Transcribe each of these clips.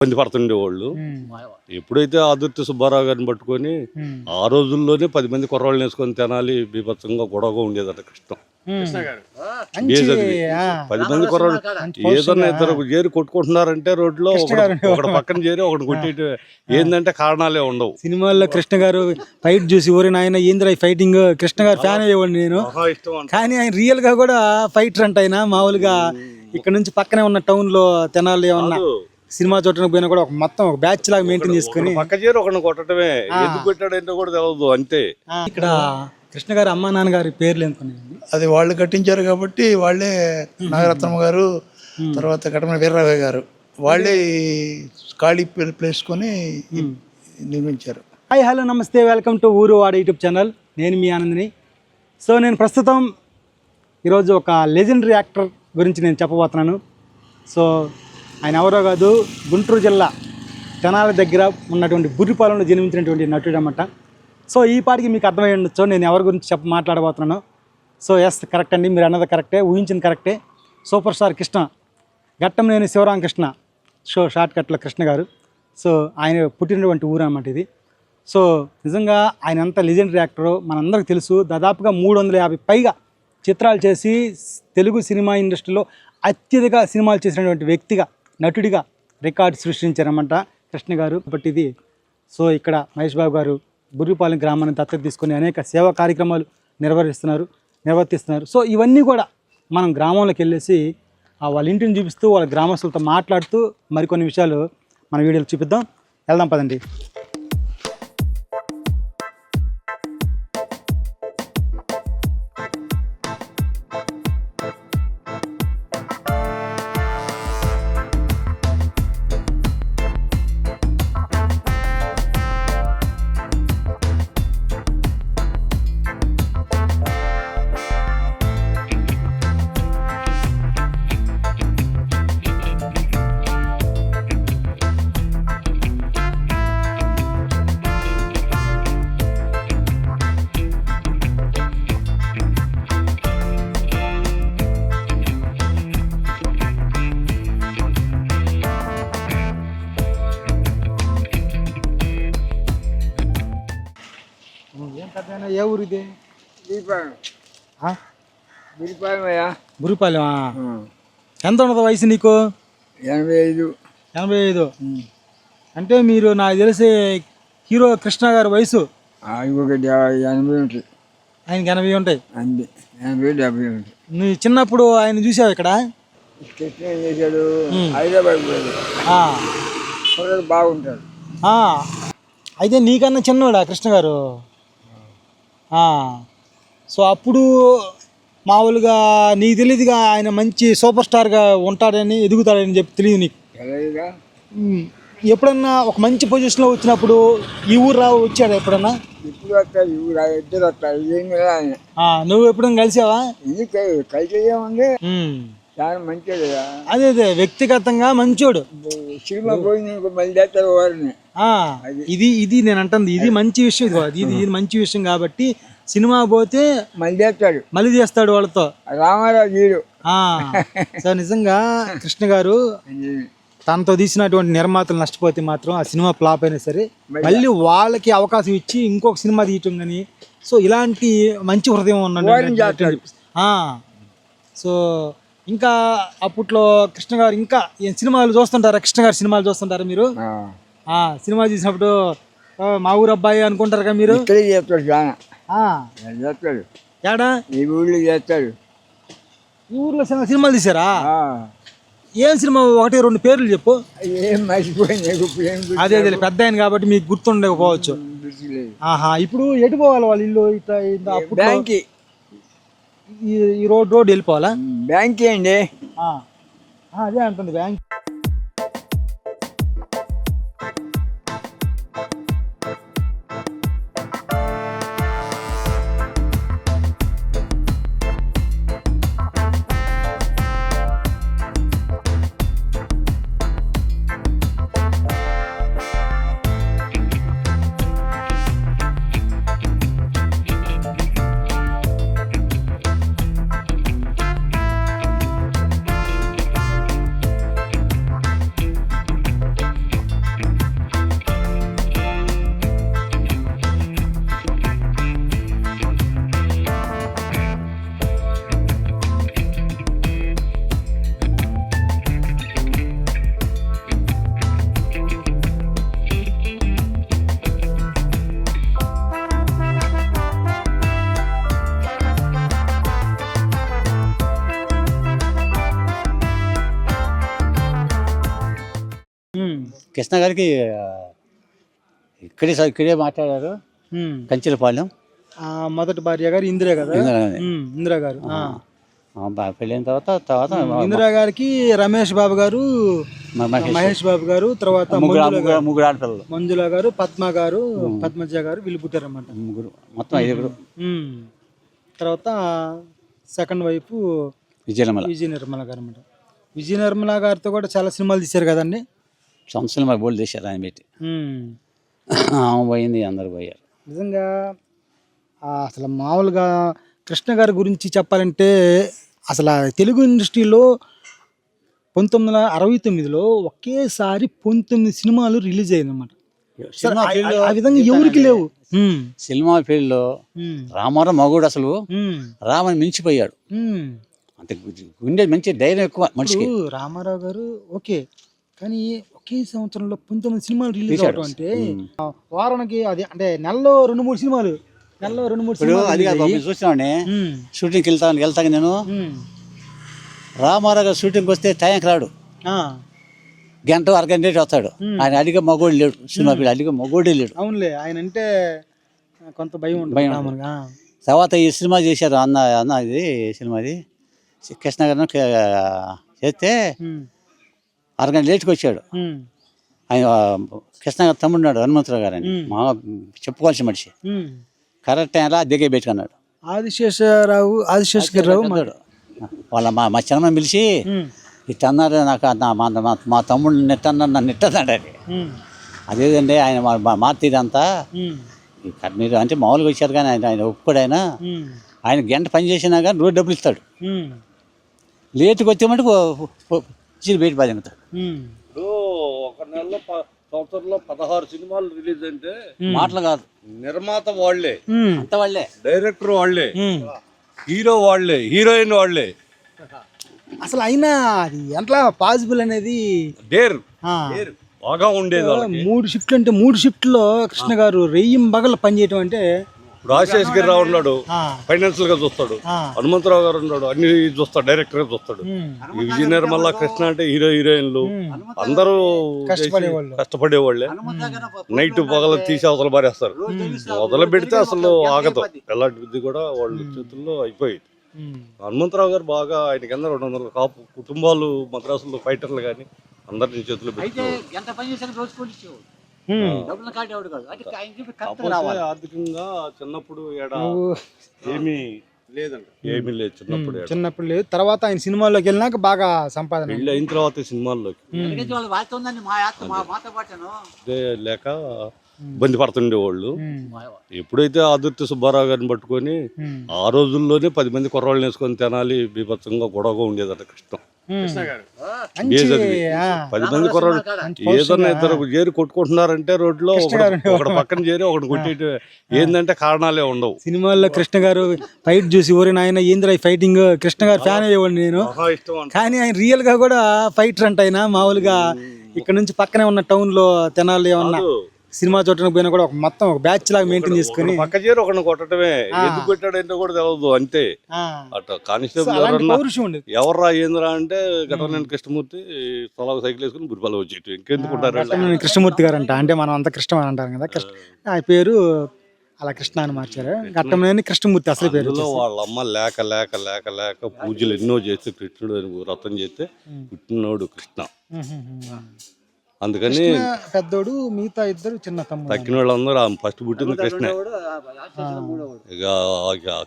ఇబ్బంది పడుతుండేవాళ్ళు ఎప్పుడైతే ఆదుర్తి సుబ్బారావు గారిని పట్టుకొని ఆ రోజుల్లోనే పది మంది కుర్రాళ్ళని వేసుకొని తినాలి బీభత్సంగా గొడవగా ఉండేదట అది. పది మంది కుర్రాళ్ళు ఏదన్నా ఇద్దరు చేరి కొట్టుకుంటున్నారంటే రోడ్లో ఒకడు పక్కన చేరి ఒకటి కొట్టేటి ఏంటంటే కారణాలే ఉండవు. సినిమాల్లో కృష్ణ గారు ఫైట్ చూసి ఊరి నాయన ఏంద్రా ఈ ఫైటింగ్? కృష్ణ గారు ఫ్యాన్ అయ్యేవాడిని నేను. కానీ ఆయన రియల్గా కూడా ఫైటర్ అంట ఆయన మామూలుగా ఇక్కడ నుంచి పక్కనే ఉన్న టౌన్లో తెనాలి ఏమన్నా. సినిమా చూడడానికి పోయినా కూడా ఒక మొత్తం ఒక బ్యాచ్ లాగా మెయింటైన్ చేసుకుని పక్క చేరి ఒకడిని కొట్టడమే. ఎందుకు కొట్టాడంటే కూడా తెలియదు అంతే. ఇక్కడ కృష్ణ గారు అమ్మా నాన్నగారి పేర్లు ఎందుకున్నాయండి? అది వాళ్ళు కట్టించారు కాబట్టి వాళ్ళే నాగరత్నమ్మ గారు తర్వాత కటమల వీర్రావయ్య గారు. వాళ్ళే ఖాళీ ప్లే- ప్లేస్ కొని నిర్మించారు. హాయ్ హలో నమస్తే వెల్కమ్ టు ఊరు వాడ యూట్యూబ్ ఛానల్. నేను మీ ఆనందిని. సో నేను ప్రస్తుతం ఈరోజు ఒక లెజెండరీ యాక్టర్ గురించి నేను చెప్పబోతున్నాను. సో ఆయన ఎవరో కాదు గుంటూరు జిల్లా జనాల దగ్గర ఉన్నటువంటి బుర్రిపాలెంలో జన్మించినటువంటి నటుడు అనమాట సో ఈ పాటికి మీకు అర్థమై ఉండొచ్చు నేను ఎవరి గురించి చెప్ప మాట్లాడబోతున్నాను. సో ఎస్ కరెక్ట్ అండి మీరు అన్నది కరెక్టే ఊహించింది కరెక్టే superstar Krishna Ghattamaneni Sivaramakrishna show short కట్లో కృష్ణ గారు. సో ఆయన పుట్టినటువంటి ఊరు అన్నమాట ఇది. సో నిజంగా ఆయన ఎంత లెజెండరీ యాక్టరో మనందరికీ తెలుసు. దాదాపుగా మూడు వందల యాభై పైగా చిత్రాలు చేసి తెలుగు సినిమా ఇండస్ట్రీలో అత్యధిక సినిమాలు చేసినటువంటి వ్యక్తిగా నటుడిగా రికార్డు సృష్టించారన్నమాట కృష్ణ గారు. కాబట్టి ఇది సో ఇక్కడ మహేష్ బాబు గారు బుర్రిపాలెం గ్రామాన్ని దత్తత తీసుకుని అనేక సేవా కార్యక్రమాలు నిర్వహిస్తున్నారు నిర్వర్తిస్తున్నారు. సో ఇవన్నీ కూడా మనం గ్రామంలోకి వెళ్ళేసి ఆ వాళ్ళ ఇంటిని చూపిస్తూ వాళ్ళ గ్రామస్తులతో మాట్లాడుతూ మరికొన్ని విషయాలు మన వీడియోలో చూపిద్దాం. వెళ్దాం పదండి. పెద్ద ఏ ఊరు ఇది దీపావళి ఆ? దీపావళి బురిపాలెం ఎంత ఉన్నది వయసు నీకు ఎనభై ఐదు ఎనభై ఐదు అంటే మీరు నాకు తెలిసి హీరో కృష్ణ గారి వయసు ఇంకొక డెబ్బై ఎనభై ఉంటుంది ఆయనకి ఎనభై ఉంటాయి అంతే ఎనభై డెబ్బై ఉంటుంది నీ చిన్నప్పుడు ఆయన చూసావు ఇక్కడ కృష్ణ ఏం చేశాడు హైదరాబాద్ బాగుంటాడు. అయితే నీకన్నా చిన్నవాడా కృష్ణ గారు. సో అప్పుడు మామూలుగా నీకు తెలియదుగా ఆయన మంచి సూపర్ స్టార్గా ఉంటాడని ఎదుగుతాడని చెప్పి తెలియదు నీకు? ఎప్పుడన్నా ఒక మంచి పొజిషన్లో వచ్చినప్పుడు ఈ ఊరు రా వచ్చాడు ఎప్పుడన్నా? ఇప్పుడు వస్తాడు ఇద్దరు వస్తాడు నువ్వు ఎప్పుడన్నా కలిసావా? కలిసి ఏముంది చాలా మంచిది అదే అదే వ్యక్తిగతంగా మంచోడు. సినిమా పోయింది ఇంకో మళ్ళీ చేస్తారు వారిని. ఆ, ఇది ఇది నేను అంటుంది. ఇది మంచి విషయం ఇది ఇది మంచి విషయం కాబట్టి సినిమా పోతే మళ్ళీ చేస్తాడు. మళ్ళీ చేస్తాడు వాళ్ళతో. రామారావు గీడు సో నిజంగా కృష్ణ గారు తనతో తీసినటువంటి నిర్మాతలు నష్టపోతే మాత్రం ఆ సినిమా ఫ్లాప్ అయినా సరే మళ్ళీ వాళ్ళకి అవకాశం ఇచ్చి ఇంకొక సినిమా తీయటం కానీ సో ఇలాంటి మంచి హృదయం ఉన్నాడు సో ఇంకా అప్పట్లో కృష్ణ గారు ఇంకా ఏం సినిమాలు చూస్తుంటారా? కృష్ణ గారి సినిమాలు చూస్తుంటారా మీరు? ఆ. సినిమా చూసినప్పుడు "ఆ, మా ఊరు అబ్బాయి అనుకుంటారు కదా మీరు? ఇక్కడే చేస్తాడు చాలా. ఆ, చేస్తాడు? ఏడా? ఈ ఊళ్ళో చేస్తాడు. ఈ ఊర్లో సినిమా సినిమాలు తీసారా. ఏం సినిమా? ఒకటి రెండు పేర్లు చెప్పు. ఏం మర్చిపోయింది? అదే అదే పెద్ద ఆయన కాబట్టి మీకు గుర్తుండకపోవచ్చు. ఆహా ఇప్పుడు ఎటు పోవాలి వాళ్ళ ఇల్లు ఇట్లా అప్పుడు ఈ రోడ్ రోడ్ వెళ్ళిపోవాలా? బ్యాంకి అండి అదే అంటుంది బ్యాంక్. కృష్ణ గారికి ఇక్కడే ఇక్కడే మాట్లాడారు. కంచెలపాలెం. ఆ మొదటి భార్య గారు ఇందిరా కదా ఇందిరా గారు. పెళ్ళైన తర్వాత తర్వాత ఇందిరా గారికి రమేష్ బాబు గారు మహేష్. బాబు గారు తర్వాత ముగ్గురు మంజుల గారు. ముగ్గురు ఆడపిల్లలు. మంజుల గారు పద్మ గారు పద్మజ గారు వీళ్ళు పుట్టారన్నమాట. ముగ్గురు మొత్తం ఐదుగురు. తర్వాత సెకండ్ వైపు విజయనగరం విజయ నిర్మల గారు అనమాట విజయ నిర్మల గారితో కూడా చాలా సినిమాలు తీశారు కదండి. సంవత్సరం మరి బోల్ చేశారు ఆయన పెట్టి. ఆమె పోయింది అందరు పోయారు. నిజంగా అసలు మామూలుగా కృష్ణ గారి గురించి చెప్పాలంటే అసలు తెలుగు ఇండస్ట్రీలో పంతొమ్మిది వందల అరవై తొమ్మిదిలో ఒకేసారి పంతొమ్మిది సినిమాలు రిలీజ్ అయ్యాయి అనమాట సినిమా ఫీల్డ్లో ఆ విధంగా ఎవరికి లేవు. సినిమా ఫీల్డ్లో ఉమ్, రామారావు మగుడు అసలు రామని మించిపోయాడు. అంత గుండె మంచి ధైర్యం ఎక్కువ మనిషికి. రామారావు గారు ఓకే. కానీ ఒకే సంవత్సరంలో పంతొమ్మిది సినిమాలు రిలీజ్. అవడం అంటే వారానికి అది అంటే నెలలో రెండు మూడు సినిమాలు. నెలలో రెండు మూడు సినిమాలు అది కాదు షూటింగ్కి వెళ్తాను వెళ్తాను నేను. రామారావు గారు షూటింగ్కి వస్తే టైంకి రాడు. గంట అరగంట లేట్ వస్తాడు. ఆయన అడిగే మగోడు లేడు. సినిమా ఫీల్డ్ అడిగే మగోడే లేడు. అవునులే ఆయన అంటే కొంత భయం భయం. తర్వాత ఈ సినిమా చేశారు అన్న అన్న ఇది సినిమాది కృష్ణ గారు చేస్తే అరగంట లేట్కి వచ్చాడు ఆయన కృష్ణ గారు తమ్ముడున్నాడు హనుమంతరావు గారు అని మా చెప్పుకోవాల్సిన మనిషి. కరెక్ట్ టైంలో దిగే పెట్టుకున్నాడు ఆదిశేషరావు పెద్దోడు. వాళ్ళ మా మా చిన్నమ్మ పిలిచి ఇట్ట అన్నారు నాకు నా- మా మా- తమ్ముడు నెట్టన్నాడు నన్ను నెట్టన్నాడు అది అదేదండి ఆయన మా- మా మార్తీరంతా ఉమ్, ఇక్కడ మీరు అంటే మామూలుగా వచ్చారు కానీ ఆయన ఆయన ఒప్పుకోడు ఆయన. గంట పని చేసినా కానీ రోజు డబ్బులు ఇస్తాడు. లేటుకి వచ్చే మటుకు చీరు బయట ఉమ్. ఇప్పుడు ఒక నెలలో సంవత్సరంలో పదహారు సినిమాలు రిలీజ్ అంటే మాటలు కాదు. నిర్మాత వాళ్ళే. ఉమ్, అంత వాళ్ళే. డైరెక్టర్ వాళ్ళే. ఉమ్. హీరో వాళ్ళే. హీరోయిన్ వాళ్ళే. అసలు అయినా అది ఎట్లా పాసిబుల్ అనేది డేర్. ఆ, బాగా ఉండేది మూడు షిఫ్ట్లు అంటే మూడు షిఫ్ట్లో కృష్ణ గారు రెయ్యం బగల పనిచేయటం అంటే రాజశేష్ గిరిరావు ఉన్నాడు ఫైనాన్షియల్గా చూస్తాడు హనుమంతరావు గారు ఉన్నాడు అన్ని చూస్తాడు డైరెక్టర్గా చూస్తాడు. ఈ విజయ నిర్మల కృష్ణ అంటే హీరో హీరోయిన్లు అందరూ కష్టపడేవాళ్ళు. కష్టపడేవాళ్ళే. నైట్ పగల తీసి అవతల పారేస్తారు. మొదలు పెడితే అసలు ఆగదు. ఎలాంటిది కూడా వాళ్ళ చేతుల్లో అయిపోయింది. ఉమ్, హనుమంతరావు గారు బాగా ఆయనకి అందరూ రెండు వందల కాపు కుటుంబాలు మద్రాసులో ఫైటర్లు కానీ అందరిని చేతులు పెట్టి డబ్బులు కాదు. అంటే రావాలి. ఆర్థికంగా చిన్నప్పుడు ఏడ నువ్వు ఏమీ లేదంట ఏమీ లేదు చిన్నప్పుడు ఏడ. చిన్నప్పుడు లేదు. తర్వాత ఆయన సినిమాల్లోకి వెళ్ళినాక బాగా సంపాదన. పెళ్ళి అయిన తర్వాత సినిమాల్లోకి. ఎందుకంటే వాళ్ళు వాళ్ళతో ఉందండి. మా యాత్ర మా మాతో పాటాను అదే లేక ఇబ్బంది పడుతుండేవాళ్ళు. ఉమ్, ఎప్పుడైతే ఆదిత్య సుబ్బారావు గారిని పట్టుకొని ఆ రోజుల్లోనే పది మంది కుర్రాళ్ళని వేసుకొని తినాలి బీభత్సంగా గొడవగా ఉండేదట కృష్ణం. పది మంది కుర్రాళ్ళు. ఏదన్నా ఇద్దరు చేరి కొట్టుకుంటున్నారంటే రోడ్లో ఒకడు పక్కన చేరి ఒకడు కొట్టేటి ఏంటంటే కారణాలే ఉండవు. సినిమాల్లో కృష్ణ గారు ఫైట్ చూసి ఊరి నాయన ఏంద్రా ఈ ఫైటింగ్? కృష్ణ గారు ఫ్యాన్ అయ్యేవాడిని నేను. కానీ ఆయన రియల్గా కూడా ఫైటర్ అంట ఆయన మామూలుగా ఇక్కడ నుంచి పక్కనే ఉన్న టౌన్లో తెనాలి ఏమన్నా సినిమా చూడడానికి పోయినా కూడా ఒక మొత్తం ఒక బ్యాచ్ లాగా మెయింటైన్ చేసుకుని పక్క చేరి ఒకడిని కొట్టడమే. ఎందుకు కొట్టాడంటే కూడా తెలియదు అంతే. అట్లా కానిస్టేబుల్ ఎవరన్నా ఎవర్రా ఏందిరా అంటే ఘటనేని కృష్ణమూర్తి తలాగా సైకిల్ వేసుకుని గురిపాలు వచ్చేటి ఇంకెందుకుంటారు వీళ్ళు? కృష్ణ- కృష్ణమూర్తి గారు అంట అంటే మనం అంత కృష్ణ అని అంటారు కదా కృష్ణ ఆ పేరు అలా కృష్ణ అని మార్చారు. ఘట్టమనేని కృష్ణమూర్తి అసలు పేరు వాళ్ళ అమ్మ లేక లేక లేక లేక పూజలు ఎన్నో చేస్తే కృష్ణుడు అని వ్రతం చేస్తే పుట్టినోడు కృష్ణ. అందుకని పెద్దోడు మిగతా ఇద్దరు చిన్న తమ్ముడు తక్కిన వాళ్ళందరూ ఆమె ఫస్ట్ పుట్టింది కృష్ణ. ఇక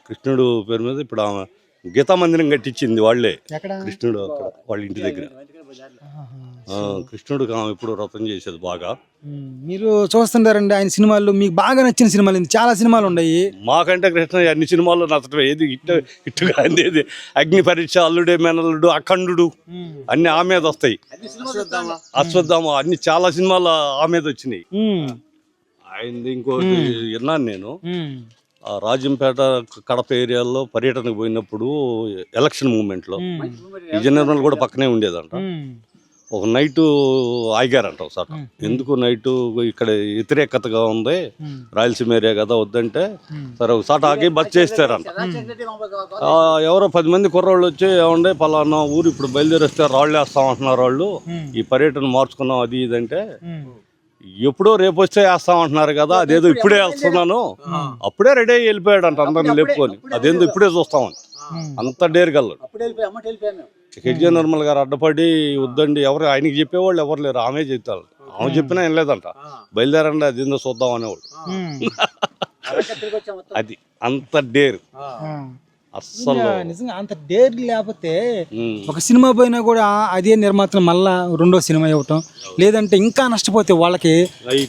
కృష్ణుడు పేరు మీద ఇప్పుడు ఆమె గీతా మందిరం కట్టించింది వాళ్ళే. ఎక్కడ? కృష్ణుడు అక్కడ వాళ్ళ ఇంటి దగ్గర. కృష్ణుడు ఇప్పుడు వ్రతం చేసేది బాగా. మీరు చూస్తుంటారండి ఆయన సినిమాలు మీకు బాగా నచ్చిన సినిమాలు? చాలా సినిమాలు ఉన్నాయి. మాకంటే కృష్ణ అన్ని సినిమాల్లో నచ్చటం ఏది ఇట్టు ఇట్టుగా అందేది అగ్ని పరీక్ష అల్లుడే మెనల్లుడు అఖండుడు అన్ని ఆ మీద వస్తాయి. అశ్వత్థామ అన్ని చాలా సినిమాలు ఆ మీద వచ్చినాయి. ఉమ్, ఆయనది ఇంకోటి విన్నాను నేను. రాజంపేట కడప ఏరియాలో పర్యటనకు పోయినప్పుడు ఎలక్షన్ మూమెంట్లో విజయనగరంలో కూడా పక్కనే ఉండేదంట. ఒక నైట్ ఆగారంట ఒకసారి. ఎందుకు నైట్ ఇక్కడ వ్యతిరేకతగా ఉంది? రాయలసీమ ఏరియా కదా వద్దంటే సరే ఒకసారి ఆగి బస్ చేస్తారంట. ఆ, ఎవరో పది మంది కుర్రోళ్ళు వచ్చి ఏమండే పలానా ఊరు ఇప్పుడు బయలుదేరి వస్తే రాళ్ళు వేస్తాం అంటున్నారు వాళ్ళు ఈ పర్యటన మార్చుకున్నాం అది ఇది అంటే ఎప్పుడో రేపు వస్తే వేస్తాం అంటున్నారు కదా అదేదో ఇప్పుడే వేస్తున్నాను. అప్పుడే రెడీ అయ్యి వెళ్ళిపోయాడు అంట అందరిని లేపుకొని. అదేందో ఇప్పుడే చూస్తామని. అంత డేర్ గల్లడు హెడ్జే నిర్మల్ గారు అడ్డపడి వద్దండి ఎవరు ఆయనకి చెప్పేవాళ్ళు ఎవరు లేరు ఆమె చెప్తారు. ఆమె చెప్పినా ఏం లేదంట. బయలుదేరండి అది ఏందో చూద్దాం అనేవాళ్ళు. అది అంత డేర్. అస్సలు. నిజంగా అంత డేర్ లేకపోతే. ఒక సినిమా పోయినా కూడా అదే నిర్మాతను మళ్ళా రెండో సినిమా ఇవ్వటం లేదంటే ఇంకా నష్టపోతే వాళ్ళకి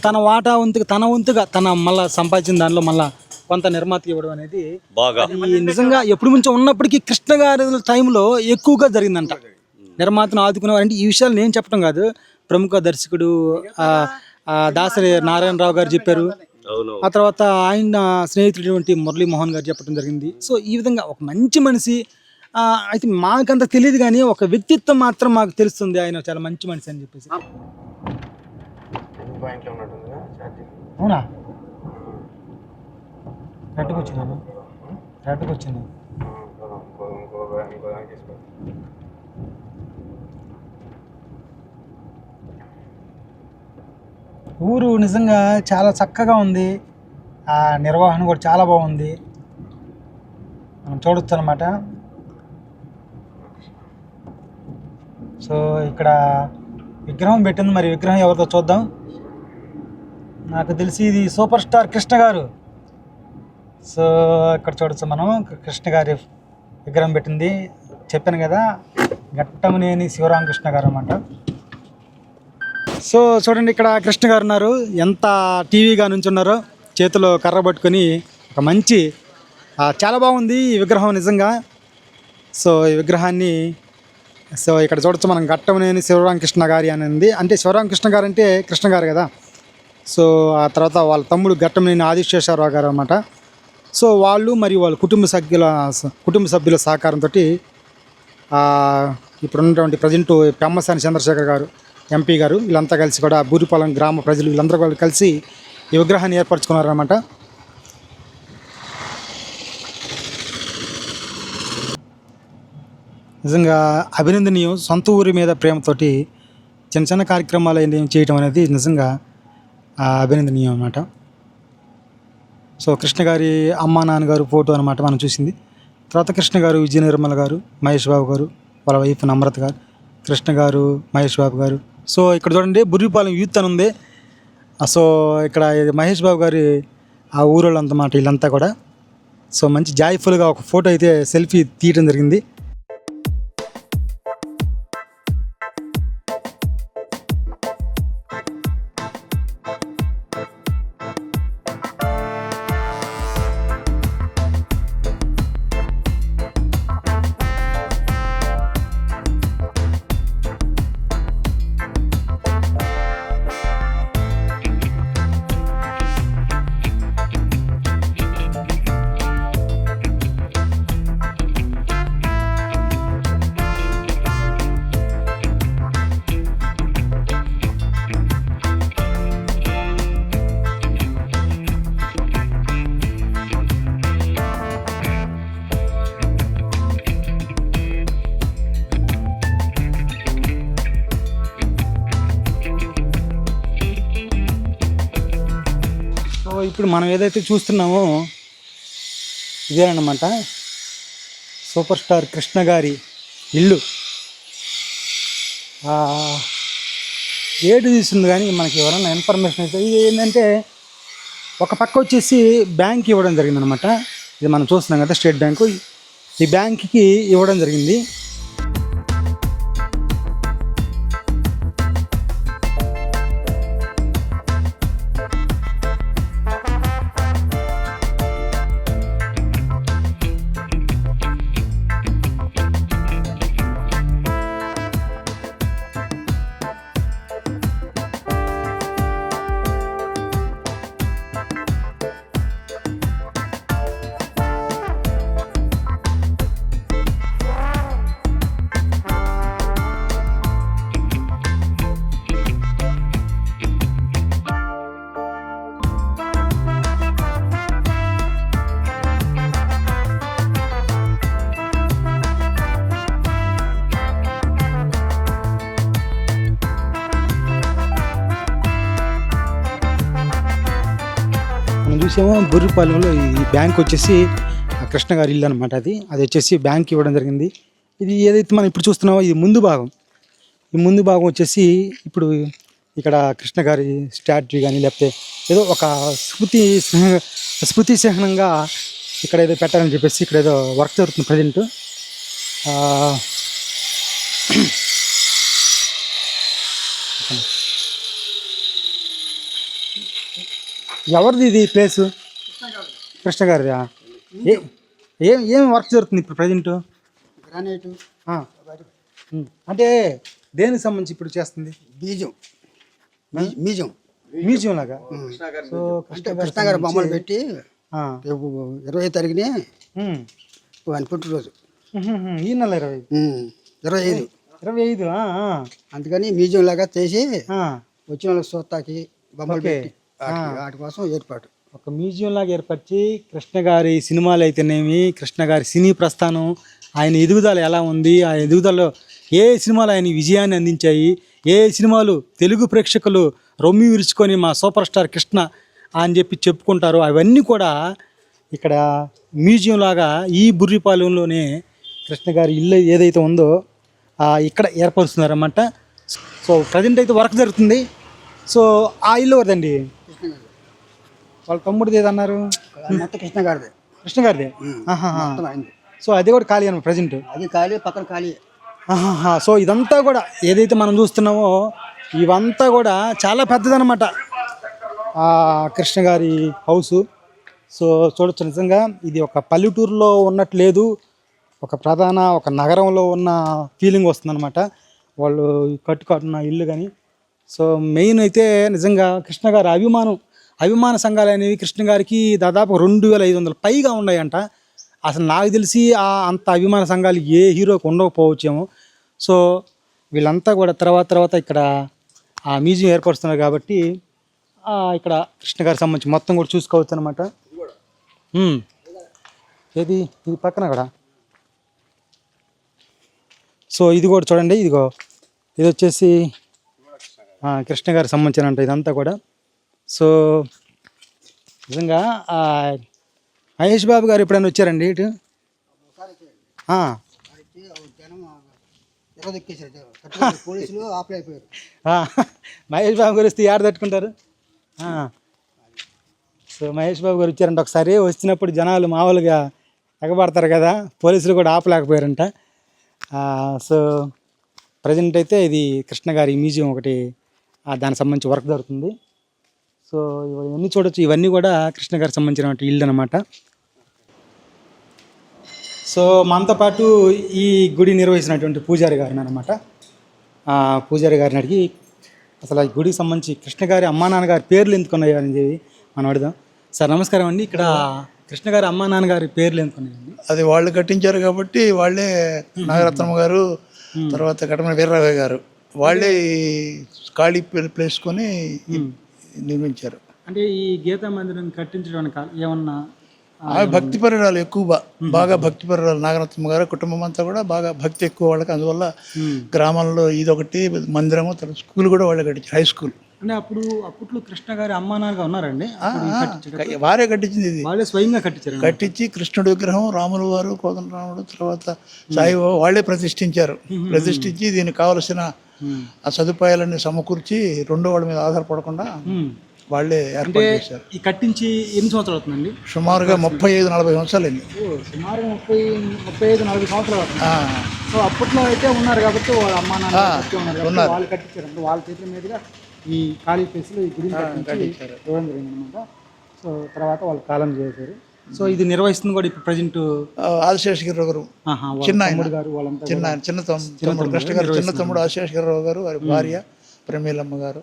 తన వాటా వంతుగా తన వంతుగా తన మళ్ళా సంపాదించిన దానిలో మళ్ళా కొంత నిర్మాత ఇవ్వడం అనేది బాగా. నిజంగా ఎప్పుడు నుంచో ఉన్నప్పటికీ కృష్ణ గారి టైంలో ఎక్కువగా జరిగిందంట. నిర్మాతను ఆదుకునేవారు అంటే ఈ విషయాలు నేను చెప్పడం కాదు. ప్రముఖ దర్శకుడు దాసరి నారాయణరావు గారు చెప్పారు. ఆ తర్వాత ఆయన స్నేహితుడైనటువంటి మురళీమోహన్ గారు చెప్పడం జరిగింది. సో ఈ విధంగా ఒక మంచి మనిషి అయితే మాకంత తెలియదు కానీ ఒక వ్యక్తిత్వం మాత్రం మాకు తెలుస్తుంది. ఆయన చాలా మంచి మనిషి అని చెప్పేసి. అవునా? కరెక్ట్గా వచ్చింది? కరెక్ట్గా వచ్చింది ఊరు నిజంగా చాలా చక్కగా ఉంది. ఆ నిర్వహణ కూడా చాలా బాగుంది. మనం చూడొచ్చు అనమాట సో ఇక్కడ విగ్రహం పెట్టింది. మరి విగ్రహం ఎవరితో చూద్దాం. నాకు తెలిసి ఇది సూపర్ స్టార్ కృష్ణ గారు. సో ఇక్కడ చూడొచ్చు మనం. కృష్ణ గారి విగ్రహం పెట్టింది. చెప్పాను కదా ఘట్టమనేని శివరామకృష్ణ గారు అన్నమాట. సో చూడండి ఇక్కడ కృష్ణ గారు ఉన్నారు. ఎంత టీవీగా నుంచున్నారో చేతిలో కర్ర పట్టుకొని ఒక మంచి చాలా బాగుంది ఈ విగ్రహం నిజంగా. సో ఈ విగ్రహాన్ని సో ఇక్కడ చూడొచ్చు మనం ఘట్టమనేని శివరామకృష్ణ గారి అని ఉంది. అంటే శివరామకృష్ణ గారు అంటే కృష్ణ గారు కదా. సో ఆ తర్వాత వాళ్ళ తమ్ముడు ఘట్టమనేని ఆదిశేషారావు గారు అనమాట సో వాళ్ళు మరియు వాళ్ళ కుటుంబ సభ్యుల కుటుంబ సభ్యుల సహకారంతో ఇప్పుడు ఉన్నటువంటి ప్రజెంట్ పెమ్మసాని చంద్రశేఖర్ గారు ఎంపీ గారు వీళ్ళంతా కలిసి కూడా బూరిపాలెం గ్రామ ప్రజలు వీళ్ళందరూ కూడా కలిసి ఈ విగ్రహాన్ని ఏర్పరచుకున్నారన్నమాట. నిజంగా అభినందనీయం సొంత ఊరి మీద ప్రేమతోటి చిన్న చిన్న కార్యక్రమాలు అనేవి చేయటం అనేది నిజంగా ఆ, అభినందనీయం అన్నమాట. సో కృష్ణ గారి అమ్మ నాన్నగారు ఫోటో అనమాట మనం చూసింది. తర్వాత కృష్ణ గారు విజయ నిర్మల గారు మహేష్ బాబు గారు వాళ్ళ వైఫ్ నమ్రత గారు కృష్ణ గారు మహేష్ బాబు గారు సో ఇక్కడ చూడండి బుర్రిపాలెం యూత్ అని ఉంది. సో ఇక్కడ మహేష్ బాబు గారి ఆ ఊరోళ్ళంతమాట వీళ్ళంతా కూడా. సో మంచి జాయ్ఫుల్గా ఒక ఫోటో అయితే సెల్ఫీ తీయడం జరిగింది. ఇప్పుడు మనం ఏదైతే చూస్తున్నామో ఇదేనమాట సూపర్ స్టార్ కృష్ణ గారి ఇల్లు. ఏడు తీసింది కానీ మనకి ఎవరైనా ఇన్ఫర్మేషన్ అయితే ఇది ఏంటంటే ఒక పక్క వచ్చేసి బ్యాంక్ ఇవ్వడం జరిగిందనమాట ఇది మనం చూస్తున్నాం కదా స్టేట్ బ్యాంకు. ఈ బ్యాంక్కి ఇవ్వడం జరిగింది. చూసామో? బుర్రిపాలెంలో ఈ బ్యాంక్ వచ్చేసి కృష్ణ గారి ఇల్లు అనమాట అది. అది వచ్చేసి బ్యాంక్ ఇవ్వడం జరిగింది. ఇది ఏదైతే మనం ఇప్పుడు చూస్తున్నామో ఇది ముందు భాగం. ఈ ముందు భాగం వచ్చేసి ఇప్పుడు ఇక్కడ కృష్ణ గారి స్టాట్యూ కానీ లేకపోతే ఏదో ఒక స్మృతి స్మృతి చిహ్నంగా ఇక్కడ ఏదో పెట్టాలని చెప్పేసి ఇక్కడ ఏదో వర్క్ జరుగుతుంది ప్రజెంట్. ఎవరిది ఇది ప్లేసు కృష్ణ గారిదా? ఏ ఏం ఏం వర్క్ జరుగుతుంది ఇప్పుడు ప్రజెంట్ గ్రానైట్ అంటే దేనికి సంబంధించి ఇప్పుడు చేస్తుంది? బీజం. బీజం మ్యూజియం లాగా? సో అంటే కృష్ణ గారి బొమ్మలు పెట్టి ఇరవై తారీఖుని. ఆయన పుట్టినరోజు. ఈ నెల ఇరవై. ఇరవై ఐదు. ఇరవై ఐదు అందుకని మ్యూజియం లాగా చేసి. వచ్చిన వాళ్ళకి చూస్తాకి బొమ్మలు. పెట్టి వాటి- కోసం ఏర్పాటు. ఒక మ్యూజియం లాగా ఏర్పరిచి కృష్ణ గారి సినిమాలు అయితేనేమి కృష్ణ గారి సినీ ప్రస్థానం ఆయన ఎదుగుదల ఎలా ఉంది ఆ ఎదుగుదలలో ఏ సినిమాలు ఆయన విజయాన్ని అందించాయి ఏ సినిమాలు తెలుగు ప్రేక్షకులు రొమ్మి విరుచుకొని మా సూపర్ స్టార్ కృష్ణ అని చెప్పి చెప్పుకుంటారు అవన్నీ కూడా ఇక్కడ మ్యూజియం లాగా ఈ బుర్రిపాలెంలోనే కృష్ణ గారి ఇల్లు ఏదైతే ఉందో ఇక్కడ ఏర్పరుస్తున్నారన్నమాట. సో ప్రజెంట్ అయితే వర్క్ జరుగుతుంది. సో ఆ ఇల్లు వరదండి వాళ్ళ తమ్ముడిది ఏదన్నారు మొత్తం కృష్ణ గారిది. కృష్ణ గారిది? ఆహాహా. మొత్తం అయింది సో అది కూడా ఖాళీ అన్నమాట ప్రజెంట్. అది ఖాళీ పక్కన ఖాళీ. సో ఇదంతా కూడా ఏదైతే మనం చూస్తున్నామో ఇవంతా కూడా చాలా పెద్దదన్నమాట ఆ కృష్ణ గారి హౌస్. సో చూడొచ్చు నిజంగా ఇది ఒక పల్లెటూరులో ఉన్నట్టు లేదు. ఒక ప్రధాన ఒక నగరంలో ఉన్న ఫీలింగ్ వస్తుందన్నమాట. వాళ్ళు కట్టుకుంటున్న ఇల్లు కానీ. సో మెయిన్ అయితే నిజంగా కృష్ణ గారి అభిమానం. అభిమాన సంఘాలు అనేవి కృష్ణ గారికి దాదాపు రెండు వేల ఐదు వందల పైగా ఉన్నాయంట. అసలు నాకు తెలిసి ఆ అంత అభిమాన సంఘాలు ఏ హీరోకి ఉండకపోవచ్చేమో. సో వీళ్ళంతా కూడా తర్వాత తర్వాత ఇక్కడ ఆ మ్యూజియం ఏర్పరుస్తున్నారు కాబట్టి ఇక్కడ కృష్ణ గారికి సంబంధించి మొత్తం కూడా చూసుకోవచ్చు అనమాట ఏది? ఇది పక్కన కూడా. సో ఇది కూడా చూడండి ఇదిగో. ఇది వచ్చేసి కృష్ణ గారికి సంబంధించిన అంట ఇదంతా కూడా. సో నిజంగా మహేష్ బాబు గారు ఎప్పుడైనా వచ్చారండి ఇటు? జనం మహేష్ బాబు గారు వస్తే ఏడ తట్టుకుంటారు? సో మహేష్ బాబు గారు వచ్చారంట ఒకసారి. వచ్చినప్పుడు జనాలు మామూలుగా ఎగబడతారు కదా పోలీసులు కూడా ఆపలేకపోయారంట. సో ప్రజెంట్ అయితే ఇది కృష్ణ గారి మ్యూజియం ఒకటి దానికి సంబంధించి వర్క్ జరుగుతుంది. సో ఇవన్నీ చూడొచ్చు. ఇవన్నీ కూడా కృష్ణ గారికి సంబంధించిన ఇల్లు అనమాట సో మనతో పాటు ఈ గుడి నిర్వహించినటువంటి పూజారి గారిని అనమాట పూజారి గారిని అడిగి అసలు ఈ గుడికి సంబంధించి కృష్ణ గారి అమ్మా నాన్నగారి పేర్లు ఎందుకున్నాయి అని చెప్పి మనం అడుగుదాం. సార్ నమస్కారం అండి. ఇక్కడ కృష్ణ గారి అమ్మా నాన్నగారి పేర్లు ఎందుకున్నాయండి అది వాళ్ళు కట్టించారు కాబట్టి వాళ్ళే నాగరత్నమ్మ గారు తర్వాత కటమల వీర్రావయ్య గారు. వాళ్ళే ఖాళీ ప్లే- ప్లేస్ కొని నిర్మించారు. అంటే ఈ గీతా మందిరం కట్టించడానికి ఏమన్నా ఆ భక్తి పరిరాలు ఎక్కువ బాగా భక్తి పరిరాలు నాగరత్నమ్మ గారు కుటుంబం అంతా కూడా బాగా భక్తి ఎక్కువ వాళ్ళకి. అందువల్ల గ్రామంలో ఇదొకటి మందిరము తర్వాత స్కూల్ కూడా వాళ్ళే కట్టించారు హై స్కూల్. అంటే అప్పుడు అప్పట్లో కృష్ణ గారి అమ్మా నాన్నగా ఉన్నారండి? కట్టించడం. వారే కట్టించింది ఇది. వాళ్ళే స్వయంగా కట్టించారు కట్టించి కృష్ణుడి విగ్రహం రాములు వారు కోదండరాముడు తర్వాత సాయిబాబా వాళ్ళే ప్రతిష్ఠించారు. ప్రతిష్ఠించి దీనికి కావలసిన ఆ సదుపాయాలన్నీ సమకూర్చి రెండో వాళ్ళ మీద ఆధారపడకుండా వాళ్ళే ఏర్పాటు చేశారు. ఈ కట్టించి ఎన్ని సంవత్సరాలు అవుతుందండి? సుమారుగా ముప్పై ఐదు నలభై సంవత్సరాలైంది సుమారు ముప్పై ముప్పై ఐదు నలభై సంవత్సరాలు సో అప్పట్లో అయితే ఉన్నారు కాబట్టి వాళ్ళ అమ్మా నాన్న ఉన్నారు వాళ్ళు కట్టించారు. వాళ్ళ చేతుల మీదుగా ఈ ఖాళీ ప్లేస్లో ఈ గుడిని కట్టించి ఇవ్వడం జరిగింది అనమాట సో తర్వాత వాళ్ళు కాలం చేశారు. సో ఇది నిర్వహిస్తుంది కూడా ఇప్పుడు ప్రజెంట్ ఆ, ఆదిశేషగిరిరావు గారు. చిన్న గారు చిన్న చిన్న తమ్- తమ్ముడు కృష్ణ గారు చిన్న తమ్ముడు ఆశేషగిరిరావు గారు వారి భార్య ప్రమీలమ్మ గారు.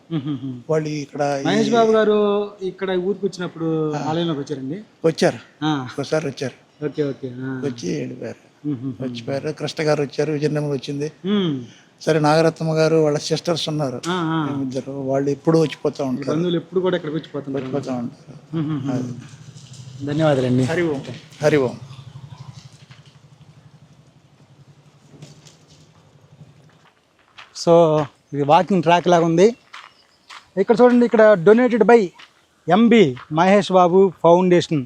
వాళ్ళు ఇక్కడ మహేష్ బాబు గారు ఇక్కడ ఊరికి వచ్చినప్పుడు ఆలయంలోకి వచ్చారండి? వచ్చారు. ఒకసారి వచ్చారు. Okay okay. వచ్చి వెళ్ళిపోయారు. వచ్చిపోయారు. కృష్ణ గారు వచ్చారు విజయనగరం వచ్చింది. సరే నాగరత్నమ్మ గారు వాళ్ళ సిస్టర్స్ ఉన్నారు. ఇద్దరు వాళ్ళు ఎప్పుడు వచ్చిపోతూ ఉంటారు. ఎప్పుడు కూడా ఇక్కడికి వచ్చిపోతున్నారు వచ్చిపోతూ ఉంటారు. ధన్యవాదాలండి. హరి ఓం. హరి ఓం. సో ఇది వాకింగ్ ట్రాక్ లాగా ఉంది. ఇక్కడ చూడండి ఇక్కడ donated by MB Mahesh Babu foundation.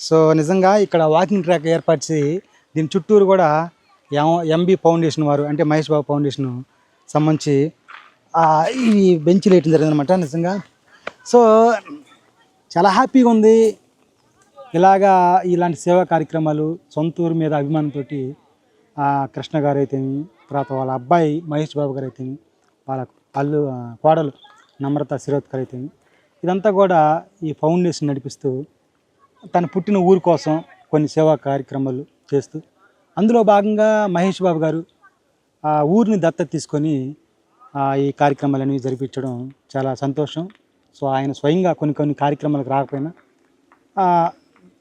So నిజంగా ఇక్కడ వాకింగ్ ట్రాక్ ఏర్పాటు చేసి దీని చుట్టూరు కూడా ఎంబి ఫౌండేషన్ వారు అంటే మహేష్ బాబు ఫౌండేషన్ సంబంధించి ఆ, ఈ బెంచ్లు వేయటం జరిగిందనమాట నిజంగా. సో చాలా హ్యాపీగా ఉంది. ఇలాగా ఇలాంటి సేవా కార్యక్రమాలు సొంత ఊరి మీద అభిమానంతో కృష్ణ గారు అయితే తర్వాత వాళ్ళ అబ్బాయి మహేష్ బాబు గారు అయితేమి వాళ్ళ అల్లు కోడలు నమ్రత శిరోద్కర్ అయితేమి ఇదంతా కూడా ఈ ఫౌండేషన్ నడిపిస్తూ తను పుట్టిన ఊరు కోసం కొన్ని సేవా కార్యక్రమాలు చేస్తూ అందులో భాగంగా మహేష్ బాబు గారు ఆ ఊరిని దత్తత తీసుకొని ఈ కార్యక్రమాలన్నీ జరిపించడం చాలా సంతోషం. సో ఆయన స్వయంగా కొన్ని కొన్ని కార్యక్రమాలకు రాకపోయినా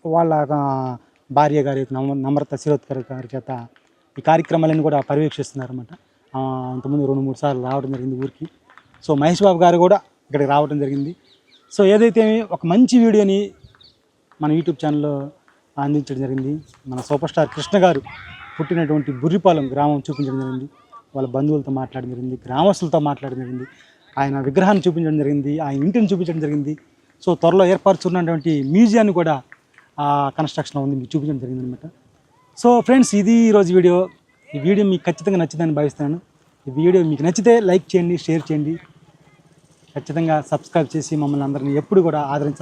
వాళ్ళ భార్య గారి నమ్ర నమ్రత శిరోద్కర్ గారి చేత ఈ కార్యక్రమాలన్నీ కూడా పర్యవేక్షిస్తున్నారన్నమాట. అంతకుముందు రెండు మూడు సార్లు రావడం జరిగింది ఊరికి. సో మహేష్ బాబు గారు కూడా ఇక్కడికి రావడం జరిగింది. సో ఏదైతే ఒక మంచి వీడియోని మన యూట్యూబ్ ఛానల్లో అందించడం జరిగింది మన సూపర్ స్టార్ కృష్ణ గారు పుట్టినటువంటి బుర్రిపాలెం గ్రామం చూపించడం జరిగింది. వాళ్ళ బంధువులతో మాట్లాడడం జరిగింది గ్రామస్తులతో మాట్లాడడం జరిగింది ఆయన విగ్రహాన్ని చూపించడం జరిగింది ఆయన ఇంటిని చూపించడం జరిగింది. సో త్వరలో ఏర్పరచున్నటువంటి మ్యూజియాన్ని కూడా ఆ కన్స్ట్రక్షన్ ఉంది మీకు చూపించడం జరిగింది అనమాట సో ఫ్రెండ్స్ ఇది ఈరోజు వీడియో. ఈ వీడియో మీకు ఖచ్చితంగా నచ్చిందని భావిస్తున్నాను. ఈ వీడియో మీకు నచ్చితే లైక్ చేయండి షేర్ చేయండి. ఖచ్చితంగా సబ్స్క్రైబ్ చేసి మమ్మల్ని అందరినీ ఎప్పుడు కూడా ఆదరించాలి.